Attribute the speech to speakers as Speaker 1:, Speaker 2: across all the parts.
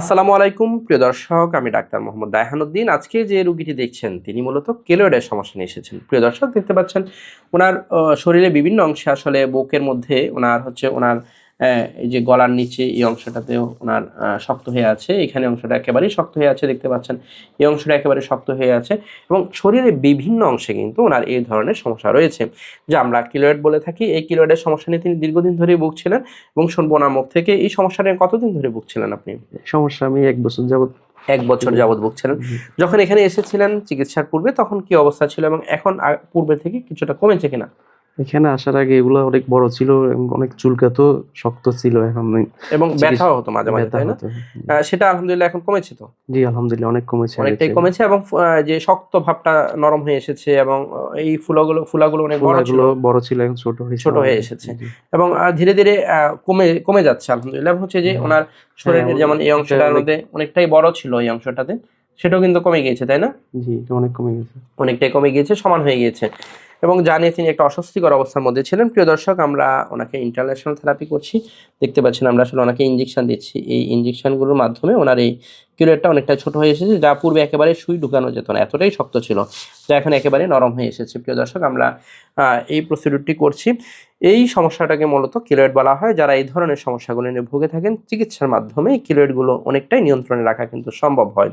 Speaker 1: আসসালামু আলাইকুম, প্রিয় দর্শক, আমি ডাক্তার মোহাম্মদ দায়হানুদ্দিন আজকে যে রুগীটি দেখছেন, তিনি মূলত কেলোয়েডের সমস্যা নিয়ে এসেছেন। প্রিয় দর্শক, দেখতে পাচ্ছেন, ওনার শরীরে বিভিন্ন অংশে আসলে বুকের মধ্যে ওনার হচ্ছে ওনার এই যে গলার নিচে এই অংশটাতেও ওনার শক্ত হয়ে আছে। এখানে অংশটা একেবারেই শক্ত হয়ে আছে দেখতে পাচ্ছেন। এই অংশটা একেবারে শক্ত হয়ে আছে এবং শরীরের বিভিন্ন অংশে কিন্তু ওনার এই ধরনের সমস্যা রয়েছে। যা আমরা কিলোয়েড বলে থাকি এই কিলোয়েডের সমস্যা নিয়ে তিনি দীর্ঘদিন ধরেই ভুগছিলেন এবং শুনব ওনার মুখ থেকে। এই সমস্যা নিয়ে কতদিন ধরে ভুগছিলেন আপনি?
Speaker 2: সমস্যা আমি এক বছর যাবত
Speaker 1: এক বছর যাবৎ ভুগছিলেন। যখন এখানে এসেছিলেন চিকিৎসার পূর্বে তখন কি অবস্থা ছিল এবং এখন পূর্বে থেকে কিছুটা কমেছে কিনা?
Speaker 2: এখানে আসার আগে এগুলো অনেক বড় ছিল এবং অনেক চুলকাতো শক্ত ছিল এখন
Speaker 1: এবং ব্যথাও হতো মাঝে মাঝে তাই না? আহ, সেটা আলহামদুলিল্লাহ এখন কমেছে তো?
Speaker 2: জি আলহামদুলিল্লাহ অনেক কমেছে
Speaker 1: অনেকটাই কমেছে এবং যে শক্ত ভাবটা নরম হয়ে এসেছে এবং এই ফুলাগুলো ফুলাগুলো অনেক বড় ছিল।
Speaker 2: বড় ছিল এখন ছোট হয়েছে
Speaker 1: ছোট হয়ে এসেছে। এবং ধীরে ধীরে কমে কমে যাচ্ছে আলহামদুলিল্লাহ। হচ্ছে যে ওনার শরীরের
Speaker 2: হ্যাঁ,
Speaker 1: যেমন এই অংশটার মধ্যে অনেকটাই বড় ছিল এই অংশটাতে সেটাও কিন্তু কমে গিয়েছে তাই না?
Speaker 2: জি অনেক কমে গেছে
Speaker 1: অনেকটাই কমে গিয়েছে সমান হয়ে গিয়েছে। এবং জানিয়ে তিনি একটা অস্বস্তিকর অবস্থার মধ্যে ছিলেন। প্রিয় দর্শক, আমরা ওনাকে ইন্টারন্যাশনাল থেরাপি করছি। দেখতে পাচ্ছেন আমরা আসলে ওনাকে ইঞ্জেকশন দিচ্ছি। এই ইঞ্জেকশনগুলোর মাধ্যমে ওনার এই কিলোয়েটটা অনেকটা ছোট হয়ে এসেছে, যা পূর্বে একেবারে সুই ঢুকানো যেত না, এতটাই শক্ত ছিল। যা এখন একেবারে নরম হয়ে এসেছে। প্রিয় দর্শক, আমরা এই প্রসিডিউরটি করছি। এই সমস্যাটাকে মূলত কিলোয়েড বলা হয়। যারা এই ধরনের সমস্যাগুলো নিয়ে ভুগে থাকেন, চিকিৎসার মাধ্যমে এই কিলোয়েডগুলো অনেকটাই নিয়ন্ত্রণে রাখা কিন্তু সম্ভব হয়।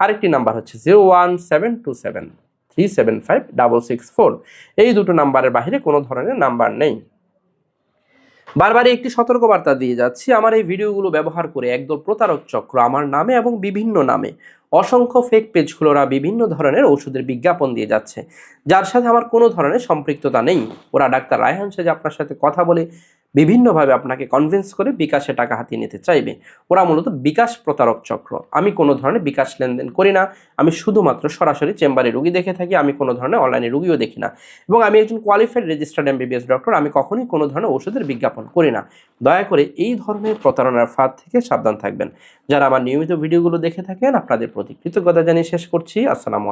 Speaker 1: আরেকটি নাম্বার হচ্ছে zero one seven two seven, three seven five double six four. এই দুটো নাম্বারের বাইরে কোনো ধরনের নাম্বার নেই। বারবারই একটি সতর্কবার্তা দিয়ে যাচ্ছি, আমার এই ভিডিওগুলো ব্যবহার করে একদল প্রতারক চক্র আমার নামে এবং বিভিন্ন নামে অসংখ্য ফেক পেজগুলোরা বিভিন্ন ধরনের ওষুধের বিজ্ঞাপন দিয়ে যাচ্ছে। যার সাথে আমার কোনো ধরনের সম্পৃক্ততা নেই। ওরা ডাক্তার রায়হান সাহেব আপনার সাথে কথা বলে বিভিন্নভাবে আপনাকে কনভিন্স করে বিকাশে টাকা হাতিয়ে নিতে চাইবে। ওরা মূলত বিকাশ প্রতারক চক্র। আমি কোনো ধরনের বিকাশ লেনদেন করি না। আমি শুধুমাত্র সরাসরি চেম্বারে রুগী দেখে থাকি, আমি কোনো ধরনের অনলাইনে রুগীও দেখি না। এবং আমি একজন কোয়ালিফাইড রেজিস্টার্ড এমবিবিএস ডক্টর আমি কখনোই কোনো ধরনের ওষুধের বিজ্ঞাপন করি না। দয়া করে এই ধরনের প্রতারণার ফাঁদ থেকে সাবধান থাকবেন। যারা আমার নিয়মিত ভিডিওগুলো দেখে থাকেন, আপনাদের প্রতি কৃতজ্ঞতা জানিয়ে শেষ করছি। আসসালামু